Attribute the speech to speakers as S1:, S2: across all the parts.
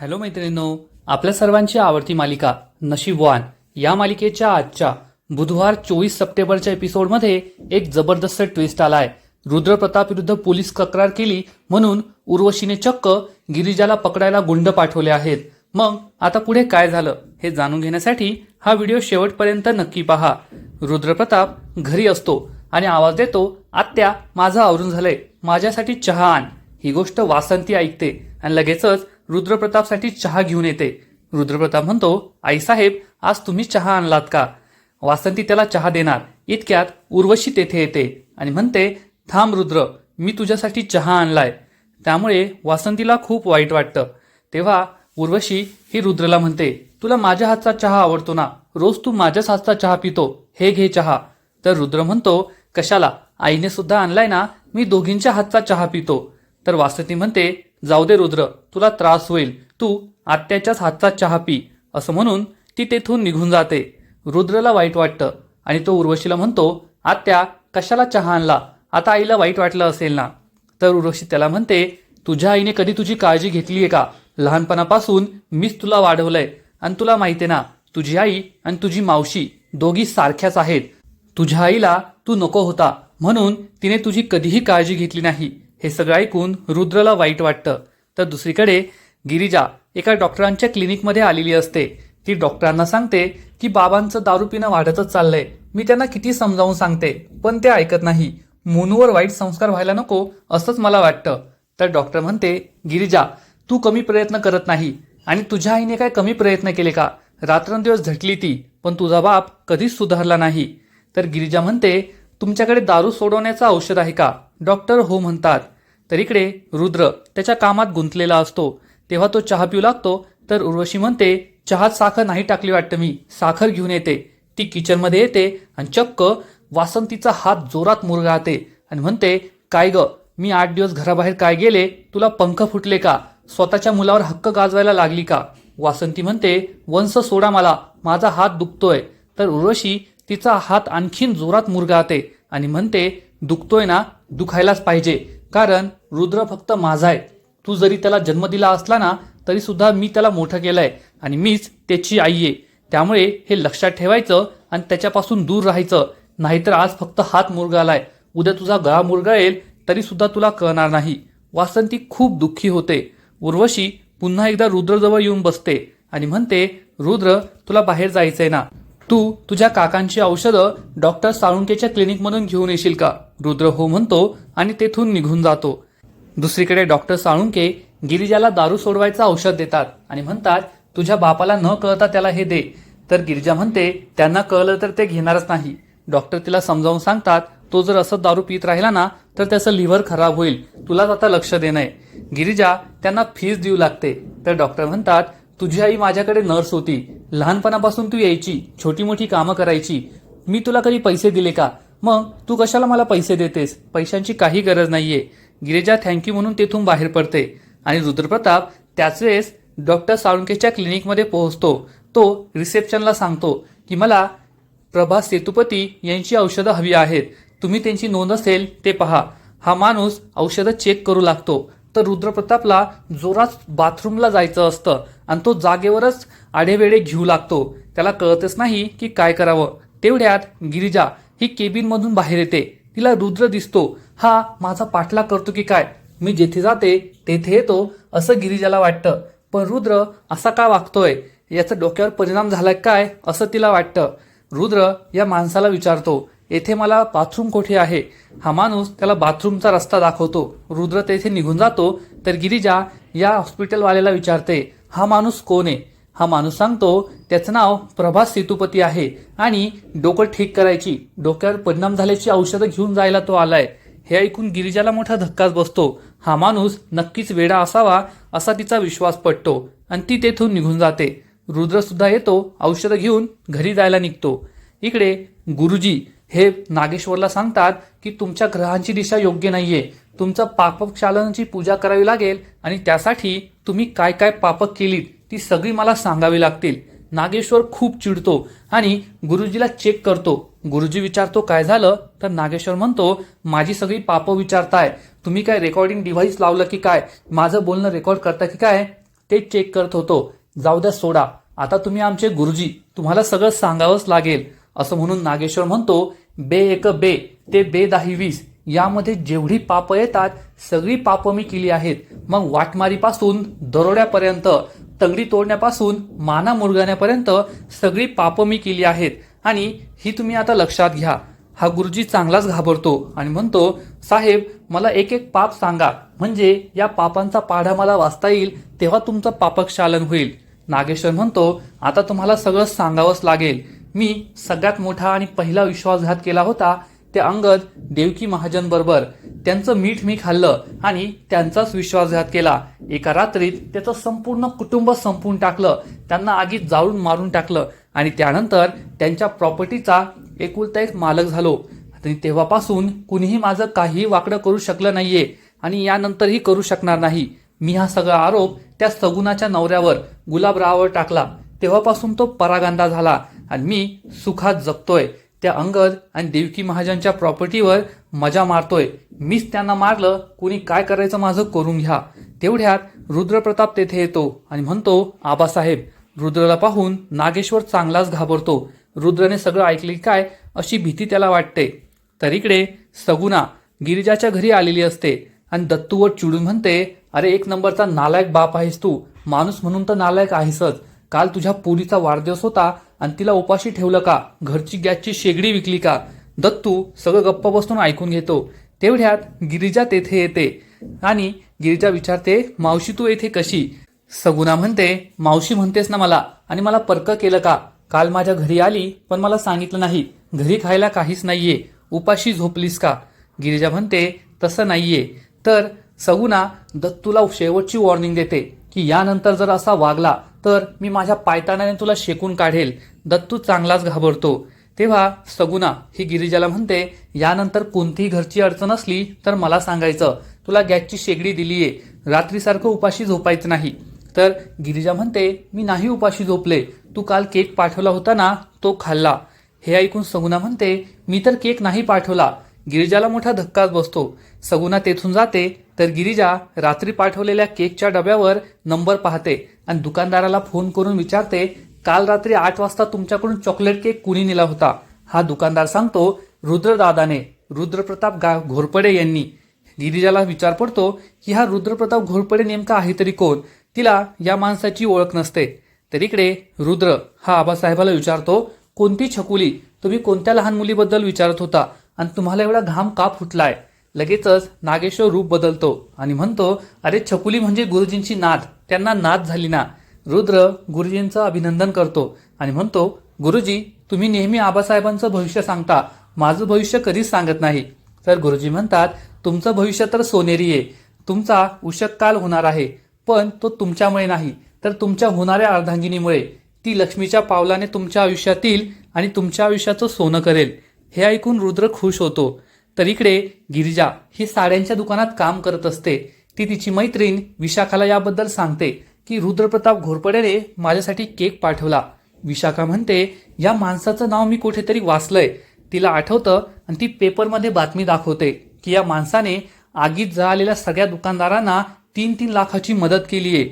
S1: Hello मैत्रिणींनो आपल्या सर्वांची आवडती मालिका नशीबवान या मालिकेच्या आजच्या बुधवार चोवीस सप्टेंबरच्या एपिसोडमध्ये एक जबरदस्त ट्विस्ट आलाय. रुद्रप्रताप विरुद्ध पोलीस तक्रार केली म्हणून उर्वशीने चक्क गिरिजाला पकडायला गुंड पाठवले आहेत. मग आता पुढे काय झालं हे जाणून घेण्यासाठी हा व्हिडिओ शेवटपर्यंत नक्की पहा. रुद्रप्रताप घरी असतो आणि आवाज देतो आत्या माझं आवरून झालंय. माझ्यासाठी चहा आण. ही गोष्ट वासंती ऐकते आणि लगेचच रुद्रप्रतापसाठी चहा घेऊन येते. रुद्रप्रताप म्हणतो आईसाहेब आज तुम्ही चहा आणलात का? वासंती त्याला चहा देणार. इतक्यात उर्वशी तेथे येते आणि म्हणते थांब रुद्र मी तुझ्यासाठी चहा आणलाय. त्यामुळे वासंतीला खूप वाईट वाटतं. तेव्हा उर्वशी ही रुद्रला म्हणते तुला माझ्या हातचा चहा आवडतो ना? रोज तू माझ्याच हातचा चहा पितो. हे घे चहा. तर रुद्र म्हणतो कशाला? आईने सुद्धा आणलाय ना? मी दोघींच्या हातचा चहा पितो. तर वासंती म्हणते जाऊ दे रुद्र तुला त्रास होईल तू आत्याच्याच हातचा चहा पी असं म्हणून ती तेथून निघून जाते. रुद्रला वाईट वाटतं आणि तो उर्वशीला म्हणतो आत्या कशाला चहा आणला? आता आईला वाईट वाटलं असेल ना? तर उर्वशी त्याला म्हणते तुझ्या आईने कधी तुझी काळजी घेतली आहे का? लहानपणापासून मीच तुला वाढवलंय. आणि तुला माहिती आहे ना तुझी आई आणि तुझी मावशी दोघी सारख्याच आहेत. तुझ्या आईला तू नको होता म्हणून तिने तुझी कधीही काळजी घेतली नाही. हे सगळं ऐकून रुद्रला वाईट वाटतं. तर दुसरीकडे गिरिजा एका डॉक्टरांच्या क्लिनिकमध्ये आलेली असते. ती डॉक्टरांना सांगते की बाबांचं दारू पिणं वाढतच चाललंय. मी त्यांना किती समजावून सांगते पण ते ऐकत नाही. मोनूवर वाईट संस्कार व्हायला नको असंच मला वाटतं. तर डॉक्टर म्हणते गिरिजा तू कमी प्रयत्न करत नाही. आणि तुझ्या आईने काय कमी प्रयत्न केले का? रात्रंदिवस झटली ती पण तुझा बाप कधीच सुधारला नाही. तर गिरिजा म्हणते तुमच्याकडे दारू सोडवण्याचं औषध आहे का? डॉक्टर हो म्हणतात. तर इकडे रुद्र त्याच्या कामात गुंतलेला असतो. तेव्हा तो चहा पिऊ लागतो. तर उर्वशी म्हणते चहात साखर नाही टाकली वाटतं मी. साखर घेऊन येते. ती किचनमध्ये येते आणि चक्क वासंतीचा हात जोरात मुरगाळते आणि म्हणते काय ग मी आठ दिवस घराबाहेर काय गेले? तुला पंख फुटले का? स्वतःच्या मुलावर हक्क गाजवायला लागली का? वासंती म्हणते वंश सोडा मला. माझा हात दुखतोय. तर उर्वशी तिचा हात आणखीन जोरात मुरगाळते आणि म्हणते दुखतोय ना दुखायलाच पाहिजे. कारण रुद्र फक्त माझा आहे. तू जरी त्याला जन्म दिला असला ना तरी सुद्धा मी त्याला मोठं केलंय आणि मीच त्याची आई आहे. त्यामुळे हे लक्षात ठेवायचं आणि त्याच्यापासून दूर राहायचं. नाहीतर आज फक्त हात मुरगालाय. उद्या तुझा गळा मुरगाळेल तरी सुद्धा तुला कळणार नाही. वासंती खूप दुःखी होते. उर्वशी पुन्हा एकदा रुद्रजवळ येऊन बसते आणि म्हणते रुद्र तुला बाहेर जायचंय ना. तू तुझ्या काकांची औषधं डॉक्टर साळुंकेच्या क्लिनिकमधून घेऊन येशील का? रुद्र हो म्हणतो आणि तेथून निघून जातो. दुसरीकडे डॉक्टर साळुंके गिरिजाला दारू सोडवायचं औषध देतात आणि म्हणतात तुझ्या बापाला न कळता त्याला हे दे. तर गिरिजा म्हणते त्यांना कळलं तर ते घेणारच नाही. डॉक्टर तिला समजावून सांगतात तो जर असं दारू पित राहिला ना तर त्याचं लिव्हर खराब होईल. तुलाच आता लक्ष देणं आहे. गिरिजा त्यांना फीज देऊ लागते. तर डॉक्टर म्हणतात तुझी आई माझ्याकडे नर्स होती. लहानपणापासून तू यायची. छोटी मोठी कामं करायची. मी तुला कधी पैसे दिले का? मग तू कशाला मला पैसे देतेस? पैशांची काही गरज नाहीये. गिरिजा थँक्यू म्हणून तेथून बाहेर पडते. आणि रुद्रप्रताप त्याच वेळेस डॉक्टर साळुंकेच्या क्लिनिकमध्ये पोहोचतो. तो रिसेप्शनला सांगतो की मला प्रभा सेतुपती यांची औषधं हवी आहेत. तुम्ही त्यांची नोंद असेल ते पहा. हा माणूस औषधं चेक करू लागतो. तर रुद्रप्रतापला जोरात बाथरूमला जायचं असतं आणि तो जागेवरच आढेवेडे घेऊ लागतो. त्याला कळतच नाही की काय करावं. तेवढ्यात गिरिजा ही केबिनमधून बाहेर येते. तिला रुद्र दिसतो. हा माझा पाठलाग करतो की काय? मी जेथे जाते तेथे येतो असं गिरिजाला वाटतं. पण रुद्र असा का वागतोय? याचा डोक्यावर परिणाम झालाय काय असं तिला वाटतं. रुद्र या माणसाला विचारतो. येथे मला बाथरूम कोठे आहे? हा माणूस त्याला बाथरूमचा रस्ता दाखवतो. रुद्र तेथे निघून जातो तर गिरिजा या हॉस्पिटलवाल्याला विचारते हा माणूस कोण आहे? हा माणूस सांगतो त्याचं नाव प्रभास सेतुपती आहे आणि डोकं ठीक करायची डोक्यावर परिणाम झाल्याची औषधं घेऊन जायला तो आलाय. हे ऐकून गिरिजाला मोठा धक्काच बसतो. हा माणूस नक्कीच वेडा असावा असा तिचा विश्वास पडतो आणि ती तेथून निघून जाते. रुद्र सुद्धा येतो औषधं घेऊन घरी जायला निघतो. इकडे गुरुजी हे नागेश्वरला सांगतात की तुमच्या ग्रहांची दिशा योग्य नाहीये. तुमचं पापक्षालनाची पूजा करावी लागेल आणि त्यासाठी तुम्ही काय काय पापक केलीत ती सगळी मला सांगावी लागतील. नागेश्वर खूप चिडतो आणि गुरुजीला चेक करतो. गुरुजी विचारतो काय झालं? तर नागेश्वर म्हणतो माझी सगळी पापं विचारताय. तुम्ही काय रेकॉर्डिंग डिव्हाइस लावलं की काय? माझं बोलणं रेकॉर्ड करता की काय? ते चेक करत होतो. जाऊ द्या सोडा. आता तुम्ही आमचे गुरुजी. तुम्हाला सगळं सांगावंच लागेल. असं म्हणून नागेश्वर म्हणतो बे एक बे ते बे दाही वीस यामध्ये जेवढी पापं येतात सगळी पापं मी केली आहेत. मग वाटमारीपासून दरोड्यापर्यंत तंगडी तोडण्यापासून माना मुरगाण्यापर्यंत सगळी पापं मी केली आहेत. आणि ही तुम्ही आता लक्षात घ्या. हा गुरुजी चांगलाच घाबरतो आणि म्हणतो साहेब मला एक एक पाप सांगा. म्हणजे या पापांचा पाढा मला वाचता येईल तेव्हा तुमचं पापक्षालन होईल. नागेश्वर म्हणतो आता तुम्हाला सगळं सांगावंच लागेल. मी सगळ्यात मोठा आणि पहिला विश्वासघात केला होता ते अंगद देवकी महाजन बरोबर. त्यांचं मीठ मी खाल्लं आणि त्यांचाच विश्वासघात केला. एका रात्रीत त्याचं संपूर्ण कुटुंब संपून टाकलं. त्यांना आगीत जाळून मारून टाकलं आणि त्यानंतर त्यांच्या प्रॉपर्टीचा एकुलता एक मालक झालो. आणि तेव्हापासून कुणीही माझं काहीही वाकडं करू शकलं नाहीये आणि यानंतरही करू शकणार नाही. मी हा सगळा आरोप त्या सगुणाच्या नवऱ्यावर गुलाबरावावर टाकला. तेव्हापासून तो परागंदा झाला. आणि मी सुखात जगतोय. त्या अंगद आणि देवकी महाजनच्या प्रॉपर्टीवर मजा मारतोय. मीच त्यांना मारलं कुणी काय करायचं माझं करून घ्या. तेवढ्यात रुद्रप्रताप तेथे येतो आणि म्हणतो आबासाहेब रुद्रला पाहून नागेश्वर चांगलाच घाबरतो. रुद्रने सगळं ऐकले काय अशी भीती त्याला वाटते. तर इकडे सगुना गिरिजाच्या घरी आलेली असते आणि दत्तूवर चिडून म्हणते अरे एक नंबरचा नालायक बाप आहेस तू. माणूस म्हणून तर नालायक आहेसच. काल तुझ्या पोरीचा वाढदिवस होता आणि तिला उपाशी ठेवलं का? घरची गॅसची शेगडी विकली का? दत्तू सगळं गप्प बसून ऐकून घेतो. तेवढ्यात गिरिजा तेथे येते. आणि गिरिजा विचारते मावशी तू येथे कशी? सगुना म्हणते मावशी म्हणतेस ना मला आणि मला पर्क केलं का? काल माझ्या घरी आली पण मला सांगितलं नाही. घरी खायला काहीच नाहीये. उपाशी झोपलीस का? गिरिजा म्हणते तसं नाहीये. तर सगुना दत्तूला शेवटची वॉर्निंग देते की यानंतर जर असा वागला तर मी माझ्या पायतानाने तुला शेकून काढेल. दत्तू चांगलाच घाबरतो. तेव्हा सगुना ही गिरिजाला म्हणते यानंतर कोणतीही घरची अडचण असली तर मला सांगायचं. तुला गॅसची शेगडी दिलीये. रात्रीसारखं उपाशी झोपायचं नाही. तर गिरिजा म्हणते मी नाही उपाशी झोपले. तू काल केक पाठवला होता ना तो खाल्ला. हे ऐकून सगुना म्हणते मी तर केक नाही पाठवला. गिरिजाला मोठा धक्काच बसतो. सगुना तेथून जाते तर गिरिजा रात्री पाठवलेल्या केकच्या डब्यावर नंबर पाहते. आणि दुकानदाराला फोन करून विचारते काल रात्री आठ वाजता तुमच्याकडून चॉकलेट केक कुणी नेला होता? हा दुकानदार सांगतो रुद्रदादाने रुद्रप्रताप गा घोरपडे यांनी. गिरिजाला विचार पडतो की हा रुद्रप्रताप घोरपडे नेमका आहे तरी कोण? तिला या माणसाची ओळख नसते. तर इकडे रुद्र हा आबासाहेबाला विचारतो कोणती छकुली? तुम्ही कोणत्या लहान मुलीबद्दल विचारत होता? आणि तुम्हाला एवढा घाम का फुटलाय? लगेचच नागेश्वर रूप बदलतो आणि म्हणतो अरे छकुली म्हणजे गुरुजींची नाद. त्यांना नाद झाली ना. रुद्र गुरुजींचं अभिनंदन करतो आणि म्हणतो गुरुजी तुम्ही नेहमी आबासाहेबांचं भविष्य सांगता. माझं भविष्य कधीच सांगत नाही. तर गुरुजी म्हणतात तुमचं भविष्य तर सोनेरी आहे. तुमचा उशक काल होणार आहे पण तो तुमच्यामुळे नाही. तर तुमच्या होणाऱ्या अर्धांगिनीमुळे. ती लक्ष्मीच्या पावलाने तुमच्या आयुष्यातील आणि तुमच्या आयुष्याचं सोनं करेल. हे ऐकून रुद्र खुश होतो. तर इकडे गिरिजा ही साड्यांच्या दुकानात काम करत असते. ती तिची मैत्रीण विशाखाला याबद्दल सांगते की रुद्रप्रताप घोरपडेने माझ्यासाठी केक पाठवला. विशाखा म्हणते या माणसाचं नाव मी कुठेतरी वाचलंय. तिला आठवतं आणि ती पेपरमध्ये बातमी दाखवते की या माणसाने आगीत जळालेल्या सगळ्या दुकानदारांना तीन तीन लाखाची मदत केली आहे.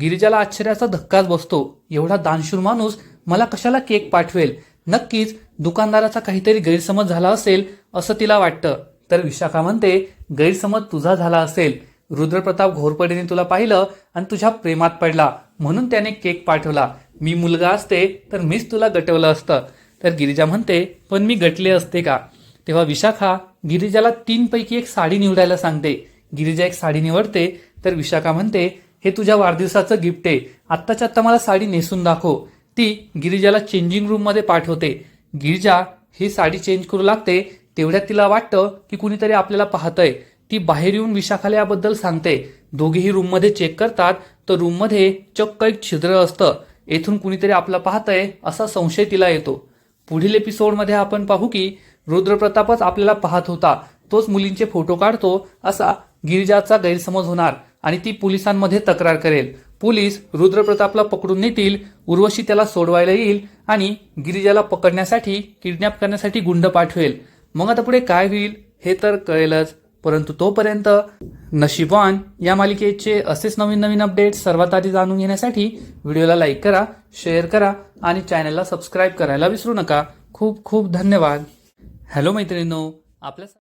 S1: गिरिजाला आश्चर्याचा धक्काच बसतो. एवढा दानशूर माणूस मला कशाला केक पाठवेल? नक्कीच दुकानदाराचा काहीतरी गैरसमज झाला असेल असं तिला वाटतं. तर विशाखा म्हणते गैरसमज तुझा झाला असेल. रुद्रप्रताप घोरपडेने तुला पाहिलं आणि तुझ्या प्रेमात पडला. म्हणून त्याने केक पाठवला. मी मुलगा असते तर मीच तुला गटवलं असतं. तर गिरिजा म्हणते पण मी गटले असते का? तेव्हा विशाखा गिरिजाला तीनपैकी एक साडी निवडायला सांगते. गिरिजा एक साडी निवडते तर विशाखा म्हणते हे तुझ्या वाढदिवसाचं गिफ्ट आहे. आत्ताच्या आत्ता मला साडी नेसून दाखव. ती गिरिजाला चेंजिंग रूममध्ये पाठवते. गिरिजा ही साडी चेंज करू लागते. तेवढ्यात तिला वाटतं की कुणीतरी आपल्याला पाहतंय. ती बाहेर येऊन विशाखाला याबद्दल सांगते. दोघेही रूममध्ये चेक करतात तर रूममध्ये चक्क एक छिद्र असतं. येथून कुणीतरी आपला पाहतंय असा संशय तिला येतो. पुढील एपिसोडमध्ये आपण पाहू की रुद्रप्रतापच आपल्याला पाहत होता. तोच मुलींचे फोटो काढतो असा गिरिजाचा गैरसमज होणार आणि ती पोलिसांमध्ये तक्रार करेल. पोलीस रुद्रप्रतापला पकडून नेतील उर्वशी त्याला सोडवायला येईल आणि गिरिजाला पकडण्यासाठी किडनॅप करण्यासाठी गुंड पाठवेल. मग आता पुढे काय होईल हे तर कळेलच. परंतु तोपर्यंत नशिबवान या मालिकेचे असेच नवीन नवीन अपडेट सर्वात आधी जाणून घेण्यासाठी व्हिडिओला लाईक करा शेअर करा आणि चॅनलला सबस्क्राईब करायला विसरू नका. खूप खूप धन्यवाद. हॅलो मैत्रिणींनो आपल्या